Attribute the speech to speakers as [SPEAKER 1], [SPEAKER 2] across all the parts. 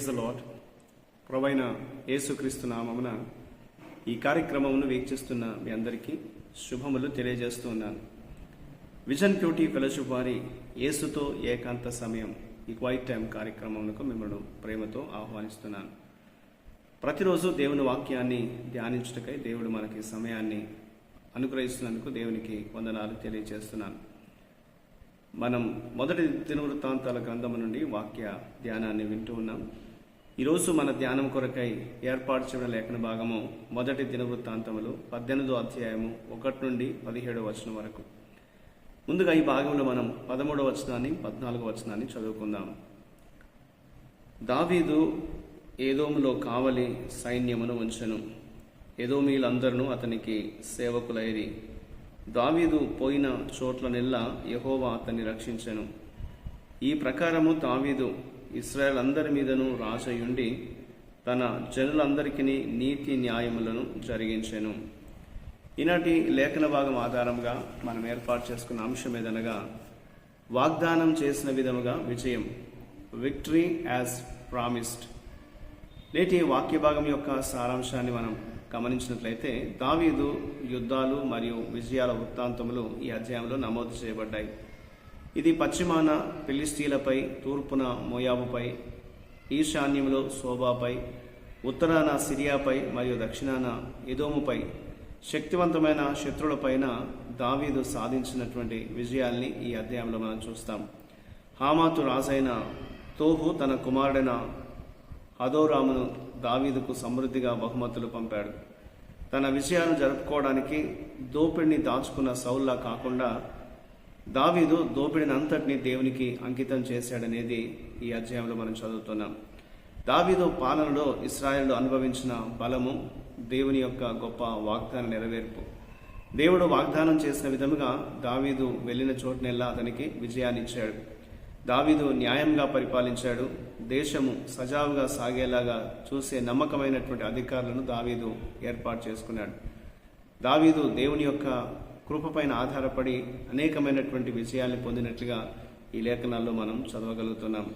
[SPEAKER 1] Praise the lot ప్రవైన యేసుక్రీస్తు నామమున ఈ కార్యక్రమమును వీక్షిస్తున్న మీ అందరికీ శుభములు తెలియజేస్తున్నాను విజన్ బ్యూటీ ఫెలోషిప్ వారి యేసుతో ఏకాంత సమయం ఈ క్వైట్ టైం కార్యక్రమమునకు మిమ్మల్ని ప్రేమతో ఆహ్వానిస్తున్నాను. ప్రతిరోజు దేవుని వాక్యాన్ని ధ్యానించుటకై దేవుడు మనకి సమయాన్ని అనుగ్రహిస్తున్నందుకు దేవునికి వందనాలు తెలియజేస్తున్నాను. మనం మొదటి దినవృత్తాంతాల గ్రంథము నుండి వాక్య ధ్యానాన్ని వింటూ ఉన్నాం. ఈరోజు మన ధ్యానం కొరకై ఏర్పాటు చేయడం లేఖన భాగము మొదటి దినవృత్తాంతములు పద్దెనిమిదో అధ్యాయము ఒకటి నుండి పదిహేడో వచనం వరకు. ముందుగా ఈ భాగంలో మనం పదమూడవ వచనాన్ని పద్నాలుగో వచనాన్ని చదువుకుందాం. దావీదు ఏదోములో కావలి సైన్యమును ఉంచెను. ఏదోమీలందరూ అతనికి సేవకులైరి. దావీదు పోయిన చోట్లనెల్లా యహోవా అతన్ని రక్షించెను. ఈ ప్రకారము దావీదు ఇస్రాయల్ అందరి మీదను రాజయుండి తన జనులందరికీ నీతి న్యాయములను జరిగించెను. ఈనాటి లేఖన భాగం ఆధారంగా మనం ఏర్పాటు చేసుకున్న అంశం ఏదనగా వాగ్దానం చేసిన విధముగా విజయం విక్టరీ యాజ్ ప్రామిస్డ్. నేటి వాక్య భాగం యొక్క సారాంశాన్ని మనం గమనించినట్లయితే దావీదు యుద్ధాలు మరియు విజయాల వృత్తాంతములు ఈ అధ్యాయంలో నమోదు చేయబడ్డాయి. ఇది పశ్చిమాన ఫిలిస్తీన్లపై తూర్పున మోయాబుపై ఈశాన్యంలో శోభాపై ఉత్తరాన సిరియాపై మరియు దక్షిణాన ఎదోముపై శక్తివంతమైన శత్రులపైన దావీదు సాధించినటువంటి విజయాల్ని ఈ అధ్యాయంలో మనం చూస్తాం. హామాతు రాజైన తోహు తన కుమారుడైన హదోరామును దావీదుకు సమృద్ధిగా బహుమతులు పంపాడు. తన విజయాలను జరుపుకోవడానికి దోపిడిని దాచుకున్న సౌల్లా కాకుండా దావీదు దోపిడిని అంతటిని దేవునికి అంకితం చేశాడనేది ఈ అధ్యాయంలో మనం చదువుతున్నాం. దావీదు పాలనలో ఇస్రాయేల్ అనుభవించిన బలము దేవుని యొక్క గొప్ప వాగ్దాన నెరవేర్పు. దేవుడు వాగ్దానం చేసిన విధముగా దావీదు వెళ్ళిన చోటునెల్లా అతనికి విజయాన్ని ఇచ్చాడు. దావీదు న్యాయంగా పరిపాలించాడు. దేశము సజావుగా సాగేలాగా చూసే నమ్మకమైనటువంటి అధికారులను దావీదు ఏర్పాటు చేసుకున్నాడు. దావీదు దేవుని యొక్క కృపపైన ఆధారపడి అనేకమైనటువంటి విజయాల్ని పొందినట్లుగా ఈ లేఖనాల్లో మనం చదవగలుగుతున్నాం.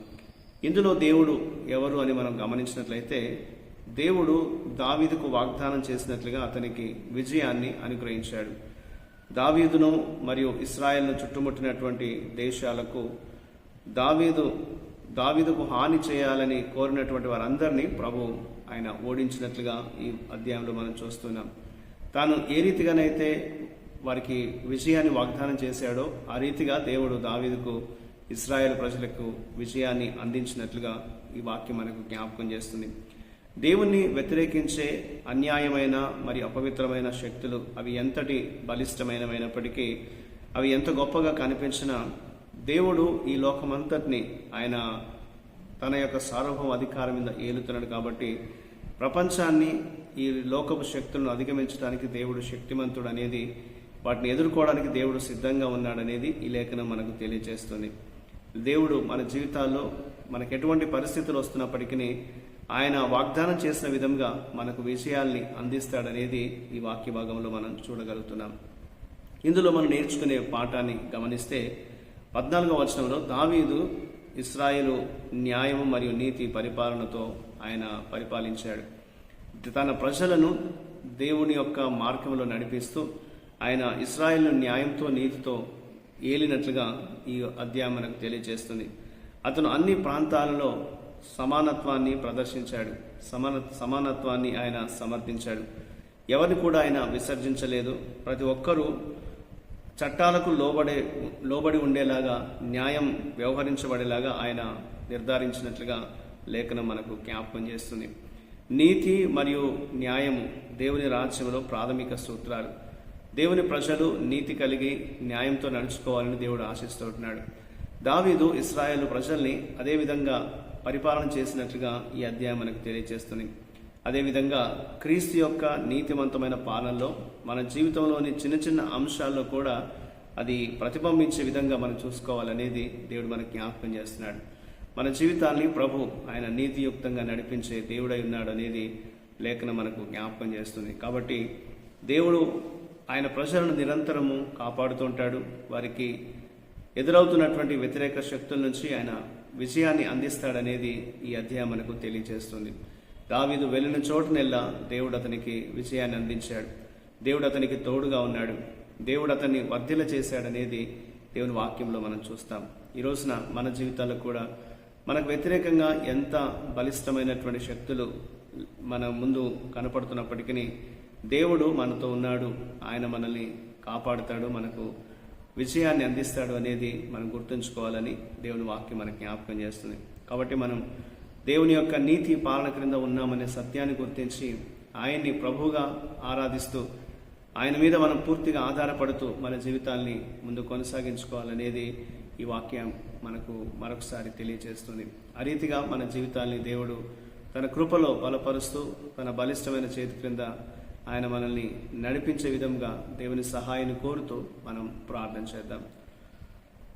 [SPEAKER 1] ఇందులో దేవుడు ఎవరు అని మనం గమనించినట్లయితే దేవుడు దావీదుకు వాగ్దానం చేసినట్లుగా అతనికి విజయాన్ని అనుగ్రహించాడు. దావీదును మరియు ఇస్రాయల్ను చుట్టుముట్టినటువంటి దేశాలకు దావీదు దావీదుకు హాని చేయాలని కోరినటువంటి వారందరినీ ప్రభు ఆయన ఓడించినట్లుగా ఈ అధ్యాయంలో మనం చూస్తున్నాం. తాను ఏ రీతిగానైతే వారికి విజయాన్ని వాగ్దానం చేశాడో ఆ రీతిగా దేవుడు దావీదుకు ఇస్రాయేల్ ప్రజలకు విజయాన్ని అందించినట్లుగా ఈ వాక్యం మనకు జ్ఞాపకం చేస్తుంది. దేవుణ్ణి వ్యతిరేకించే అన్యాయమైన మరియు అపవిత్రమైన శక్తులు అవి ఎంతటి బలిష్టమైనమైనప్పటికీ అవి ఎంత గొప్పగా కనిపించినా దేవుడు ఈ లోకమంతటిని ఆయన తన యొక్క సార్వభౌమ అధికారం మీద ఏలుతున్నాడు కాబట్టి ప్రపంచాన్ని ఈ లోకపు శక్తులను అధిగమించడానికి దేవుడు శక్తిమంతుడు అనేది వాటిని ఎదుర్కోవడానికి దేవుడు సిద్ధంగా ఉన్నాడనేది ఈ లేఖనం మనకు తెలియజేస్తుంది దేవుడు మన జీవితాల్లో మనకు ఎటువంటి పరిస్థితులు వస్తున్నప్పటికీ ఆయన వాగ్దానం చేసిన విధంగా మనకు విషయాల్ని అందిస్తాడనేది ఈ వాక్య భాగంలో మనం చూడగలుగుతున్నాం. ఇందులో మనం నేర్చుకునే పాఠాన్ని గమనిస్తే పద్నాలుగో వచనంలో దావీదు ఇస్రాయేలు న్యాయము మరియు నీతి పరిపాలనతో ఆయన పరిపాలించాడు. తన ప్రజలను దేవుని యొక్క మార్గంలో నడిపిస్తూ ఆయన ఇస్రాయల్ను న్యాయంతో నీతితో ఏలినట్లుగా ఈ అధ్యాయం మనకు తెలియజేస్తుంది. అతను అన్ని ప్రాంతాలలో సమానత్వాన్ని ప్రదర్శించాడు. సమాన సమానత్వాన్ని ఆయన సమర్థించాడు. ఎవరిని కూడా ఆయన విసర్జించలేదు. ప్రతి ఒక్కరూ చట్టాలకు లోబడే లోబడి ఉండేలాగా న్యాయం వ్యవహరించబడేలాగా ఆయన నిర్ధారించినట్లుగా లేఖనం మనకు జ్ఞాపకం చేస్తుంది. నీతి మరియు న్యాయము దేవుని రాజ్యంలో ప్రాథమిక సూత్రాలు. దేవుని ప్రజలు నీతి కలిగి న్యాయంతో నడుచుకోవాలని దేవుడు ఆశిస్తుంటున్నాడు దావీదు ఇస్రాయేల్ ప్రజల్ని అదేవిధంగా పరిపాలన చేసినట్లుగా ఈ అధ్యాయం మనకు తెలియజేస్తుంది. అదేవిధంగా క్రీస్తు యొక్క నీతివంతమైన పాలనలో మన జీవితంలోని చిన్న చిన్న అంశాల్లో కూడా అది ప్రతిబింబించే విధంగా మనం చూసుకోవాలనేది దేవుడు మనకు జ్ఞాపకం చేస్తున్నాడు. మన జీవితాన్ని ప్రభు ఆయన నీతియుక్తంగా నడిపించే దేవుడై ఉన్నాడు అనేది లేఖనం మనకు జ్ఞాపకం చేస్తుంది. కాబట్టి దేవుడు ఆయన ప్రజలను నిరంతరము కాపాడుతుంటాడు. వారికి ఎదురవుతున్నటువంటి వ్యతిరేక శక్తుల నుంచి ఆయన విజయాన్ని అందిస్తాడనేది ఈ అధ్యాయం మనకు తెలియజేస్తుంది. దావీదు వెళ్ళిన చోటునెల్లా దేవుడు అతనికి విజయాన్ని అందించాడు. దేవుడు అతనికి తోడుగా ఉన్నాడు. దేవుడు అతన్ని వర్ధిల చేశాడనేది దేవుని వాక్యంలో మనం చూస్తాం. ఈ రోజున మన జీవితాల్లో కూడా మనకు వ్యతిరేకంగా ఎంత బలిష్టమైనటువంటి శక్తులు మన ముందు కనపడుతున్నప్పటికీ దేవుడు మనతో ఉన్నాడు. ఆయన మనల్ని కాపాడుతాడు. మనకు విజయాన్ని అందిస్తాడు అనేది మనం గుర్తుంచుకోవాలని దేవుని వాక్యం మనకి జ్ఞాపకం చేస్తుంది. కాబట్టి మనం దేవుని యొక్క నీతి పాలన క్రింద ఉన్నామనే సత్యాన్ని గుర్తించి ఆయన్ని ప్రభువుగా ఆరాధిస్తూ ఆయన మీద మనం పూర్తిగా ఆధారపడుతూ మన జీవితాల్ని ముందు కొనసాగించుకోవాలనేది ఈ వాక్యం మనకు మరొకసారి తెలియజేస్తుంది. ఆ రీతిగా మన జీవితాల్ని దేవుడు తన కృపలో బలపరుస్తూ తన బలిష్టమైన చేతి క్రింద ఆయన మనల్ని నడిపించే విధంగా దేవుని సహాయాన్ని కోరుతూ మనం ప్రార్థన చేద్దాం.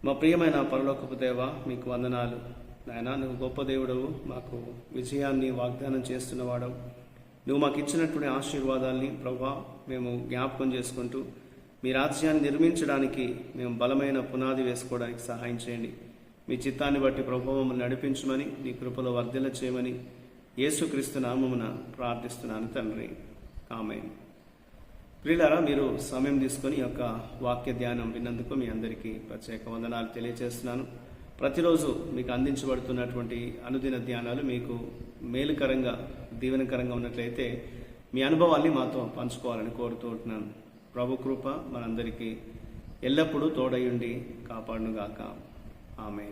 [SPEAKER 1] మా ప్రియమైన పరలోకపు దేవ మీకు వందనాలు. నాయన నువ్వు గొప్ప దేవుడవు. మాకు విజయాన్ని వాగ్దానం చేస్తున్నవాడవు. నువ్వు మాకు ఇచ్చినటువంటి ఆశీర్వాదాల్ని ప్రభా మేము జ్ఞాపకం చేసుకుంటూ మీ రాజ్యాన్ని నిర్మించడానికి మేము బలమైన పునాది వేసుకోవడానికి సహాయం చేయండి. మీ చిత్తాన్ని బట్టి ప్రభావం మమ్మల్ని నడిపించమని నీ కృపలో వర్ధిల్ల చేయమని యేసుక్రీస్తు నామమున ప్రార్థిస్తున్నాను తండ్రి. ఆమె ప్రియులారా మీరు సమయం తీసుకొని ఈ యొక్క వాక్య ధ్యానం విన్నందుకు మీ అందరికీ ప్రత్యేక వందనాలు తెలియజేస్తున్నాను. ప్రతిరోజు మీకు అందించబడుతున్నటువంటి అనుదిన ధ్యానాలు మీకు మేలుకరంగా దీవెనకరంగా ఉన్నట్లయితే మీ అనుభవాల్ని మాతో పంచుకోవాలని కోరుతూ ఉంటున్నాను. ప్రభు కృప మనందరికీ ఎల్లప్పుడూ తోడయుండి కాపాడునుగాక. ఆమె